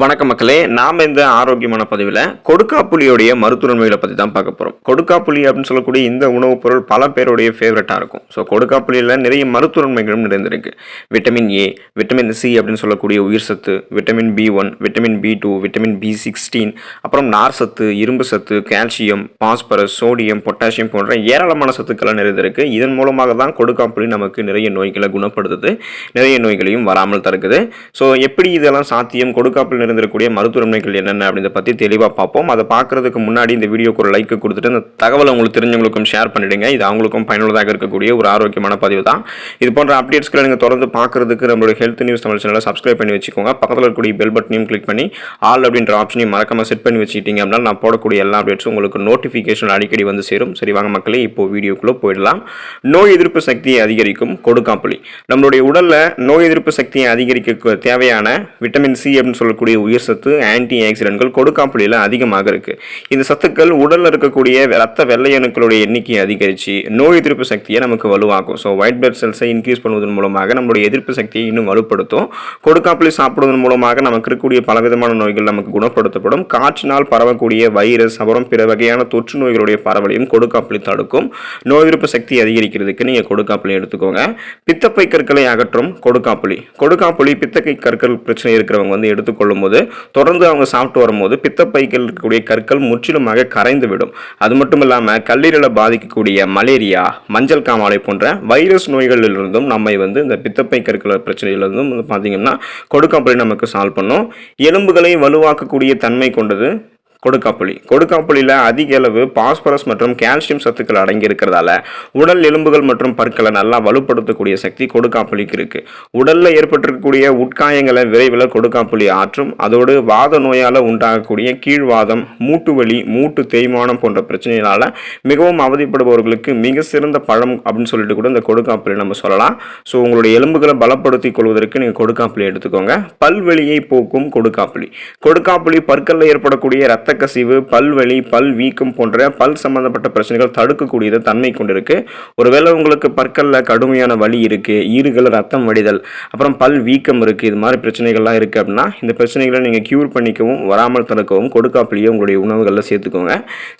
வணக்க மக்களே நாம் இந்த ஆரோக்கியமான பதிவில் கொடுக்காப்புளியோடைய மருத்துவன்மைகளை பற்றி தான் பார்க்க போகிறோம் கொடுக்காப்புளி அப்படின்னு சொல்லக்கூடிய இந்த உணவுப் பொருள் பல பேருடைய ஃபேவரட்டாக இருக்கும். ஸோ கொடுக்காப்புளியில் நிறைய மருத்துவன்மைகளும் நிறைந்திருக்கு. விட்டமின் ஏ விட்டமின் சி அப்படின்னு சொல்லக்கூடிய உயிர் சத்து vitamin B one vitamin B two vitamin B sixteen அப்புறம் நார் சத்து இரும்பு சத்து கால்சியம் பாஸ்பரஸ் சோடியம் பொட்டாசியம் போன்ற ஏராளமான சத்துக்கள்லாம் நிறைந்திருக்கு. இதன் மூலமாக தான் கொடுக்காப்புளி நமக்கு நிறைய நோய்களை குணப்படுத்துது நிறைய நோய்களையும் வராமல் தடுக்குது. ஸோ எப்படி இதெல்லாம் சாத்தியம்? இருந்திருக்கக்கூடிய நிறைந்திருக்கக்கூடிய மருத்துவமனைகள் என்னென்ன அப்படின்றத பற்றி தெளிவாக பார்ப்போம். அதை பார்க்கறதுக்கு முன்னாடி இந்த வீடியோக்கு ஒரு லைக் கொடுத்துட்டு இந்த தகவலை உங்களுக்கு தெரிஞ்சவங்களுக்கும் ஷேர் பண்ணிடுங்க. இது அவங்களுக்கும் பயனுள்ளதாக இருக்கக்கூடிய ஒரு ஆரோக்கியமான பதிவு தான். இது போன்ற அப்டேட்ஸ்களை நீங்கள் தொடர்ந்து பார்க்கறதுக்கு நம்மளுடைய ஹெல்த் நியூஸ் தமிழ் சேனலை சப்ஸ்கிரைப் பண்ணி வச்சுக்கோங்க. பக்கத்தில் இருக்கக்கூடிய பெல் பட்டனையும் கிளிக் பண்ணி ஆல் அப்படின்ற ஆப்ஷனையும் மறக்காம செட் பண்ணி வச்சுக்கிட்டீங்க அப்படின்னா நான் போடக்கூடிய எல்லா அப்டேட்ஸும் உங்களுக்கு நோட்டிஃபிகேஷன் அடிக்கடி வந்து சேரும். சரி வாங்க மக்களே இப்போ வீடியோக்குள்ளே போயிடலாம். நோய் எதிர்ப்பு சக்தியை அதிகரிக்கும் கொடுக்காப்புளி நம்மளுடைய உடலில் நோய் எதிர்ப்பு சக்தியை அதிகரிக்க தேவையான விட்டமின் சி அப்படின்னு சொல்லக்கூடிய உயிர் சத்து ஆன்டி ஆக்சிடென்ட்கள் கொடுக்காப்புளியில் அதிகமாக இருக்குது இந்த சத்துக்கள் உடலில் இருக்கக்கூடிய ரத்த வெள்ளையணுக்களுடைய எண்ணிக்கையை அதிகரித்து நோய் எதிர்ப்பு சக்தியை நமக்கு வலுவாக்கும். ஸோ ஒயிட் பிளட் செல்ஸை இன்க்ரீஸ் பண்ணுவதன் மூலமாக நம்மளுடைய எதிர்ப்பு சக்தியை இன்னும் வலுப்படுத்தும். கொடுக்காப்புளி சாப்பிடுவதன் மூலமாக நமக்கு இருக்கக்கூடிய பலவிதமான நோய்கள் நமக்கு குணப்படுத்தப்படும். காற்றினால் பரவக்கூடிய வைரஸ் அப்புறம் பிற வகையான தொற்று நோய்களுடைய பரவலையும் கொடுக்காப்புளி தடுக்கும். நோய் எதிர்ப்பு சக்தி அதிகரிக்கிறதுக்கு நீங்கள் கொடுக்காப்புளி எடுத்துக்கோங்க. பித்தப்பை கற்களை அகற்றும் கொடுக்காப்புளி கொடுக்காப்புளி பித்தக்கை கற்கள் பிரச்சனை இருக்கிறவங்க வந்து எடுத்துக்கொள்ளும் போது தொடர்ந்து அவங்க சாப்பிட்டு வரும்போது பித்தப்பைகள் இருக்கக்கூடிய கற்கள் முற்றிலுமாக கரைந்து விடும் அது மட்டும் இல்லாமல் கல்லீரலை பாதிக்கக்கூடிய மலேரியா மஞ்சள் காமாலை போன்ற வைரஸ் நோய்களிலிருந்தும் நம்மை வந்து இந்த பித்தப்பை கற்கள் பிரச்சனையிலிருந்தும் வந்து பார்த்தீங்கன்னா கொடுக்காப்புளி நமக்கு சால்வ் பண்ணும். எலும்புகளை வலுவாக்கக்கூடிய தன்மை கொண்டது கொடுக்காப்புளி கொடுக்காப்புளியில் அதிக அளவு பாஸ்பரஸ் மற்றும் கால்சியம் சத்துக்கள் அடங்கியிருக்கிறதால உடல் எலும்புகள் மற்றும் பற்களை நல்லா வலுப்படுத்தக்கூடிய சக்தி கொடுக்காப்புளிக்கு இருக்குது உடலில் ஏற்பட்டிருக்கக்கூடிய உட்காயங்களை விரைவில் கொடுக்காப்புளி ஆற்றும். அதோடு வாத நோயால் உண்டாகக்கூடிய கீழ்வாதம் மூட்டு வலி மூட்டு தேய்மானம் போன்ற பிரச்சனைகளால் மிகவும் அவதிப்படுபவர்களுக்கு மிக சிறந்த பழம் அப்படின்னு சொல்லிட்டு கூட இந்த கொடுக்காப்புளி நம்ம சொல்லலாம். ஸோ உங்களுடைய எலும்புகளை பலப்படுத்திக் கொள்வதற்கு நீங்கள் கொடுக்காப்புளி எடுத்துக்கோங்க. பல்வெளியை போக்கும் கொடுக்காப்புளி கொடுக்காப்புளி பற்களில் ஏற்படக்கூடிய ரத்த கசிவு பல்வலி பல் வீக்கம் போன்ற பல் சம்பந்தப்பட்ட பிரச்சனைகள் தடுக்கக்கூடிய தன்மை கொண்டிருக்கு. ஒருவேளை உங்களுக்கு பற்களில் கடுமையான வலி இருக்குது ஈறுகள் ரத்தம் வடிதல் அப்புறம் பல் வீக்கம் இருக்குது இது மாதிரி பிரச்சனைகள்லாம் இருக்குது அப்படின்னா இந்த பிரச்சனைகளை நீங்கள் கியூர் பண்ணிக்கவும் வராமல் தடுக்கவும் கொடுக்காப்புளியை உங்களுடைய உணவுகளில் சேர்த்துக்கோங்க.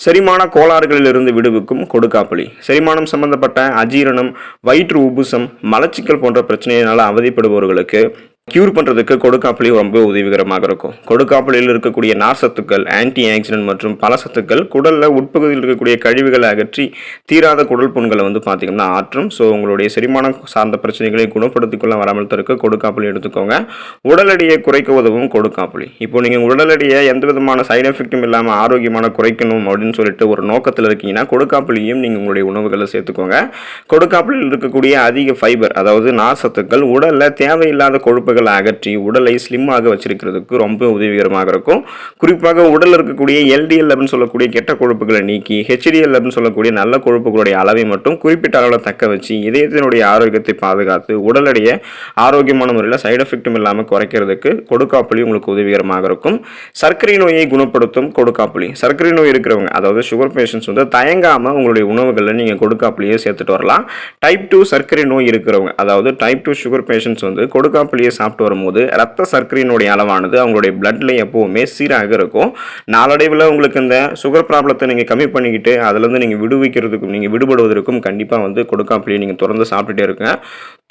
செரிமான கோளாறுகளிலிருந்து விடுவிக்கும் கொடுக்காப்புளி செரிமானம் சம்பந்தப்பட்ட அஜீரணம் வயிற்று உபுசம் மலச்சிக்கல் போன்ற பிரச்சனையினால் அவதிப்படுபவர்களுக்கு க்யூர் பண்ணுறதுக்கு கொடுக்காப்புளி ரொம்ப உதவிகரமாக இருக்கும். கொடுக்காப்புளியில் இருக்கக்கூடிய நார்சத்துக்கள் ஆன்டி ஆக்சிடென்ட் மற்றும் பல சத்துக்கள் குடலில் உட்பகுதியில் இருக்கக்கூடிய கழிவுகளை அகற்றி தீராத குடல் புண்களை வந்து பார்த்திங்கன்னா ஆற்றும். ஸோ உங்களுடைய செரிமானம் சார்ந்த பிரச்சனைகளை குணப்படுத்திக்கொள்ள வராமல் தருக்க கொடுக்காப்புளி எடுத்துக்கோங்க. உடல் எடையை குறைக்க உதவும் கொடுக்காப்புளி இப்போ நீங்கள் உடல் எடையை எந்த விதமான சைடு எஃபெக்ட்டும் இல்லாமல் ஆரோக்கியமான குறைக்கணும் அப்படின்னு சொல்லிட்டு ஒரு நோக்கத்தில் இருக்கீங்கன்னா கொடுக்காப்புளியும் நீங்கள் உங்களுடைய உணவுகளை சேர்த்துக்கோங்க. கொடுக்காப்புளியில் இருக்கக்கூடிய அதிக ஃபைபர் அதாவது நார்சத்துக்கள் உடலில் தேவையில்லாத கொழுப்புகளை அகற்றி உடலை ஸ்லிம்மாக வச்சிருக்கிறதுக்கு ரொம்ப உதவிகரமாக இருக்கும். குறிப்பாக உடலில் இருக்கக்கூடிய எல்டிஎல் அப்படின்னு சொல்லக்கூடிய கெட்ட கொழுப்புகளை நீக்கி ஹெச்டிஎல் அப்படின்னு சொல்லக்கூடிய நல்ல கொழுப்புகளுடைய அளவை மட்டும் குறிப்பிட்ட அளவில் தக்க வச்சு இதயத்தினுடைய ஆரோக்கியத்தை பாதுகாத்து உடல் எடையை ஆரோக்கியமான முறையில் சைடு எஃபெக்டும் இல்லாமல் குறைக்கிறதுக்கு கொடுக்காப்புளி உங்களுக்கு உதவிகரமாக இருக்கும். சர்க்கரை நோயை குணப்படுத்தும் கொடுக்காப்புளி சர்க்கரை நோய் இருக்கிறவங்க அதாவது சுகர் பேஷண்ட்ஸ் வந்து தயங்காமல் உங்களுடைய உணவுகளில் நீங்கள் கொடுக்காப்புளியை சேர்த்துட்டு வரலாம். டைப் டூ சர்க்கரை நோய் இருக்கிறவங்க அதாவது டைப் டூ சுகர் பேஷண்ட்ஸ் வந்து கொடுக்காப்புளியை சாப்பிட்டு வரும்போது ரத்த சர்க்கரையினுடைய அளவானது அவங்களுடைய பிளட்ல எப்போவுமே சீராக இருக்கும். நாளடைவில் உங்களுக்கு இந்த சுகர் ப்ராப்ளத்தை நீங்கள் கம்மி பண்ணிக்கிட்டு அதுலேருந்து நீங்கள் விடுவிக்கிறதுக்கும் நீங்கள் விடுபடுவதற்கும் கண்டிப்பாக வந்து கொடுக்காப்புளியை நீங்கள் தொடர்ந்து சாப்பிட்டுட்டே இருங்க.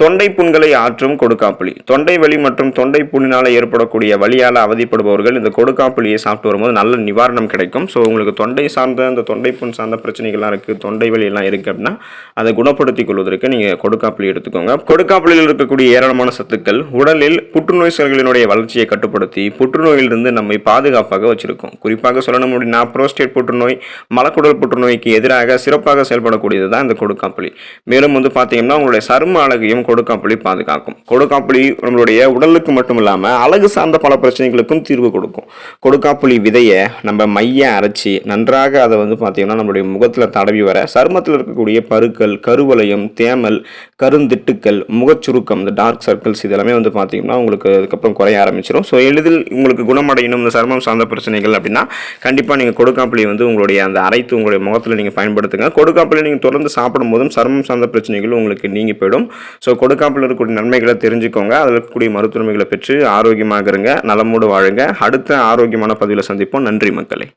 தொண்டை புண்களை ஆற்றும் கொடுக்காப்புளி தொண்டை வலி மற்றும் தொண்டை புண்ணினால் ஏற்படக்கூடிய வழியால் அவதிப்படுபவர்கள் இந்த கொடுக்காப்புளியை சாப்பிட்டு வரும்போது நல்ல நிவாரணம் கிடைக்கும். ஸோ உங்களுக்கு தொண்டை சார்ந்த இந்த தொண்டை புண் சார்ந்த பிரச்சனைகள்லாம் இருக்குது தொண்டை வலியெல்லாம் இருக்குது அப்படின்னா அதை குணப்படுத்திக் கொள்வதற்கு நீங்கள் கொடுக்காப்புளி எடுத்துக்கோங்க. கொடுக்காப்புளியில் இருக்கக்கூடிய ஏராளமான சத்துக்கள் உடல் உடலில் புற்றுநோய் செல்களினுடைய வளர்ச்சியை கட்டுப்படுத்தி புற்றுநோயிலிருந்து நம்மை பாதுகாப்பாக வச்சிருக்கும். குறிப்பாக சொல்லணும் அப்படின்னா புரோஸ்டேட் புற்றுநோய் மலக்குடல் புற்றுநோய்க்கு எதிராக சிறப்பாக செயல்படக்கூடியது தான் இந்த கொடுக்காப்புளி மேலும் வந்து பார்த்தீங்கன்னா உங்களுடைய சரும அழகையும் கொடுக்காப்புளி பாதுகாக்கும். கொடுக்காப்புளி நம்மளுடைய உடலுக்கு மட்டும் இல்லாமல் அழகு சார்ந்த பல பிரச்சனைகளுக்கும் தீர்வு கொடுக்கும். கொடுக்காப்புளி விதையை நம்ம மைய அரைச்சி நன்றாக அதை வந்து பார்த்தீங்கன்னா நம்மளுடைய முகத்தில் தடவி வர சருமத்தில் இருக்கக்கூடிய பருக்கள் கருவளையம் தேமல் கருந்திட்டுக்கள் முகச்சுருக்கம் இந்த டார்க் சர்க்கிள்ஸ் இதெல்லாமே வந்து பார்த்தீங்கன்னா பார்த்தீங்கன்னா உங்களுக்கு அதுக்கப்புறம் குறைய ஆரம்பிச்சிடும் ஸோ எளிதில் உங்களுக்கு குணமடையணும் இந்த சர்மம் சார்ந்த பிரச்சனைகள் அப்படின்னா கண்டிப்பாக நீங்கள் கொடுக்காப்புளி வந்து உங்களுடைய அந்த அரைத்து உங்களுடைய முகத்தில் நீங்கள் பயன்படுத்துங்க. கொடுக்காப்புளி நீங்கள் தொடர்ந்து சாப்பிடும் போதும் சர்மம் சார்ந்த பிரச்சனைகள் உங்களுக்கு நீங்கி போயிடும். ஸோ கொடுக்காப்புல இருக்கக்கூடிய நன்மைகளை தெரிஞ்சுக்கோங்க. அதில் இருக்கக்கூடிய மருத்துவமைகளை பெற்று ஆரோக்கியமாக இருங்க நலமோடு வாழுங்க. அடுத்த ஆரோக்கியமான பதிவில் சந்திப்போம். நன்றி மக்களே.